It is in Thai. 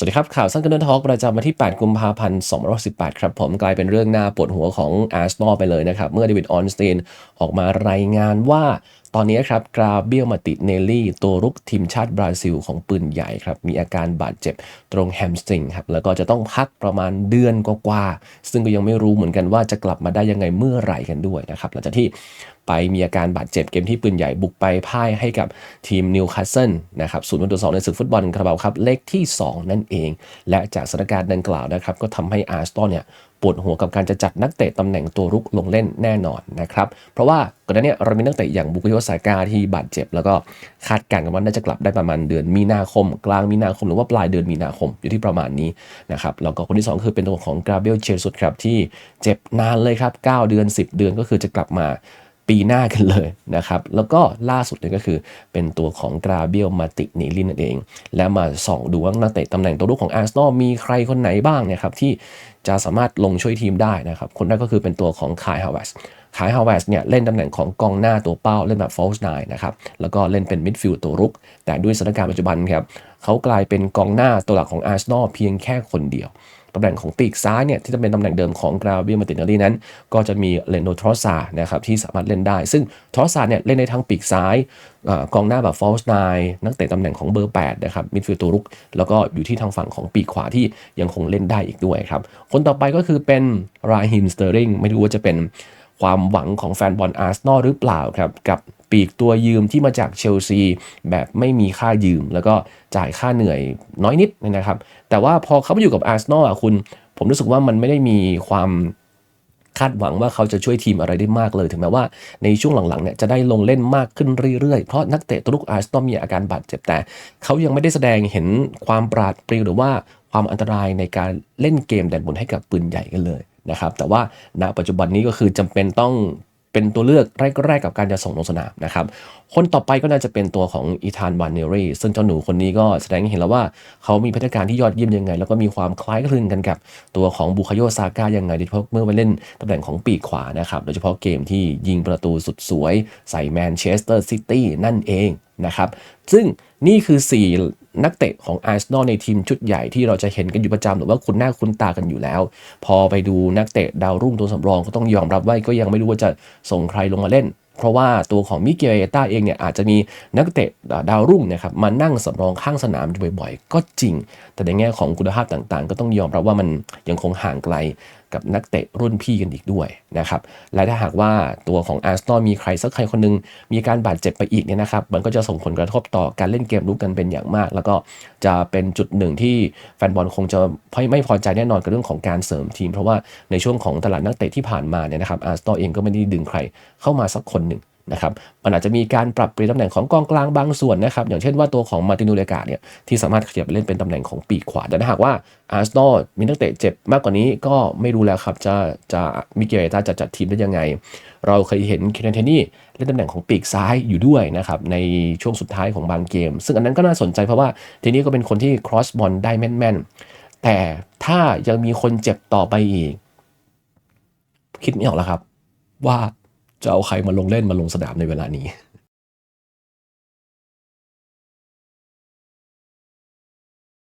สวัสดีครับ ข่าวสั้นกันเดินทอกประจำวันที่ 8 กุมภาพันธ์ 2018 ครับผมกลายเป็นเรื่องหน้าปวดหัวของอาร์สนอลไปเลยนะครับ เมื่อเดวิดออนสตีนออกมารายงานว่าตอนนี้ครับกราเบียลมาติเนลลี่ ตัวรุกทีมชาติบราซิลของปืนใหญ่ครับ มีอาการบาดเจ็บตรงแฮมสตริงครับ แล้วก็จะต้องพักประมาณเดือนกว่าๆซึ่งก็ยังไม่รู้เหมือนกันว่าจะกลับมาได้ยังไงเมื่อไหร่กันด้วยนะครับ หลังจากที่ไปมีอาการบาดเจ็บเกมที่ปืนใหญ่บุกไปพ่ายให้กับทีมนิวคาสเซิลนะครับศูนย์ประตูสองในศึกฟุตบอลคาราบาวครับเลขที่ 2 นั่นเอง และจากสถานการณ์ดังกล่าวนะครับ ก็ทำให้อาร์สตอนเนี่ยปวดหัวกับการจะจัดนักเตะตำแหน่งตัวรุกลงเล่นแน่นอนนะครับ เพราะว่าก่อนหน้านี้เรามีนักเตะอย่างบุคโยสายกาที่บาดเจ็บ แล้วก็คาดการณ์กันว่าน่าจะกลับได้ประมาณเดือนมีนาคม กลางมีนาคมหรือว่าปลายเดือนมีนาคมอยู่ที่ประมาณนี้นะครับแล้วก็คนที่ 2 คือเป็นตัวของกราเบลเชสุดครับที่เจ็บนานเลยครับ 9 เดือน 10 เดือนก็คือจะกลับมา ปีหน้ากันเลยนะครับ แล้วก็ล่าสุดเนี่ยก็คือเป็นตัวของกราเบียลมาตินีลินนั่นเอง แล้วมาส่องดูว่านักเตะตำแหน่งตัวรุกของอาร์เซนอลมีใครคนไหนบ้างเนี่ยครับที่จะสามารถลงช่วยทีมได้นะครับ คนแรกก็คือเป็นตัวของคายฮาวเวสคายฮาวเวสเนี่ยเล่นตำแหน่งของกองหน้าตัวเป้าเล่นแบบฟอลส์ไนนะครับ แล้วก็เล่นเป็นมิดฟิลด์ตัวรุก แต่ด้วยสถานการณ์ปัจจุบันครับเขากลายเป็นกองหน้าตัวหลักของอาร์เซนอลเพียงแค่คนเดียวำแหน่งของปีกซ้ายเนี่ยที่จะเป็นตำแหน่งเดิมของกราเบียมาตินเนอรี่นั้น ก็จะมีเลนโดทรอสซานะครับที่สามารถเล่นได้ ซึ่งทรอสซาเนี่ยเล่นในทั้งปีกซ้ายกองหน้าแบบฟอลส์ไนนักเตะตำแหน่งของเบอร์ 8 นะครับมิดฟิลด์ตัวรุก แล้วก็อยู่ที่ทางฝั่งของปีกขวาที่ยังคงเล่นได้อีกด้วยครับ คนต่อไปก็คือเป็นราฮิมสเตอริงไม่รู้ว่าจะเป็นความหวังของแฟนบอลอาร์เซนอลหรือเปล่าครับกับ ปีกตัวยืมที่มาจากเชลซีแบบไม่มีค่ายืม แล้วก็จ่ายค่าเหนื่อยน้อยนิดนะครับ แต่ว่าพอเขาไปอยู่กับอาร์เซนอลอะคุณ ผมรู้สึกว่ามันไม่ได้มีความคาดหวังว่าเขาจะช่วยทีมอะไรได้มากเลย ถึงแม้ว่าในช่วงหลังๆเนี่ยจะได้ลงเล่นมากขึ้นเรื่อยๆ เพราะนักเตะตัวลูกอาร์เซนอลมีอาการบาดเจ็บแต่ เขายังไม่ได้แสดงเห็นความปราดเปรียวหรือว่าความอันตรายในการเล่นเกมแดนบนให้กับปืนใหญ่กันเลยนะครับแต่ว่าณปัจจุบันนี้ก็คือจำเป็นต้อง เป็นตัวเลือกแรกๆกับการจะส่งลงสนามนะครับ คนต่อไปก็น่าจะเป็นตัวของอีธานวานเนรีซึ่งเจ้าหนูคนนี้ก็แสดงให้เห็นแล้วว่า เขามีพัฒนาการที่ยอดเยี่ยมยังไง แล้วก็มีความคล้ายคลึงกันกับตัวของบุคโยซาก้ายังไงโดยเฉพาะเมื่อไปเล่นตำแหน่งของปีกขวานะครับ โดยเฉพาะเกมที่ยิงประตูสุดสวย ใส่แมนเชสเตอร์ซิตี้นั่นเองนะครับ ซึ่งนี่คือ 4 นักเตะของอาร์เซนอลในทีมชุดใหญ่ที่เราจะเห็นกันอยู่ประจำหรือว่าคุณหน้าคุณตากันอยู่แล้ว พอไปดูนักเตะดาวรุ่งตัวสำรองก็ต้องยอมรับว่าก็ยังไม่รู้ว่าจะส่งใครลงมาเล่น เพราะว่าตัวของมิเกลเอต้าเองเนี่ยอาจจะมีนักเตะดาวรุ่งนะครับมานั่งสำรองข้างสนามบ่อยๆ ก็จริง แต่ในแง่ของคุณภาพต่างๆ ก็ต้องยอมรับว่ามันยังคงห่างไกล กับนักเตะรุ่นพี่กันอีกด้วยนะครับและถ้าหากว่าตัวของอาร์เซนอลมีใครสักใครคนนึงมีการบาดเจ็บไปอีกเนี่ยนะครับมันก็จะส่งผลกระทบต่อการเล่นเกมรุกกันเป็นอย่างมาก แล้วก็จะเป็นจุดหนึ่งที่แฟนบอลคงจะไม่พอใจแน่นอนกับเรื่องของการเสริมทีม เพราะว่าในช่วงของตลาดนักเตะที่ผ่านมาเนี่ยนะครับอาร์เซนอลเองก็ไม่ได้ดึงใครเข้ามาสักคนหนึ่ง นะครับมันอาจจะมีการปรับเปลี่ยนตำแหน่งของกองกลางบางส่วนนะครับอย่างเช่นว่าตัวของมาตินูเลกาเนี่ยที่สามารถขยับไปเล่นเป็นตำแหน่งของปีกขวาแต่ถ้าหากว่าอาร์เซนอลมีนักเตะเจ็บมากกว่านี้ก็ไม่รู้แล้วครับจะจะมิเกลตาจะจัดทีมได้ยังไง เราเคยเห็นเคนเทนี่เล่นตำแหน่งของปีกซ้ายอยู่ด้วยนะครับในช่วงสุดท้ายของบางเกม ซึ่งอันนั้นก็น่าสนใจเพราะว่าทีนี้ก็เป็นคนที่ cross บอลได้แม่นๆแต่ถ้ายังมีคนเจ็บต่อไปอีก คิดไม่ออกแล้วครับว่า จะเอาใครมาลงเล่นมาลงสนามในเวลานี้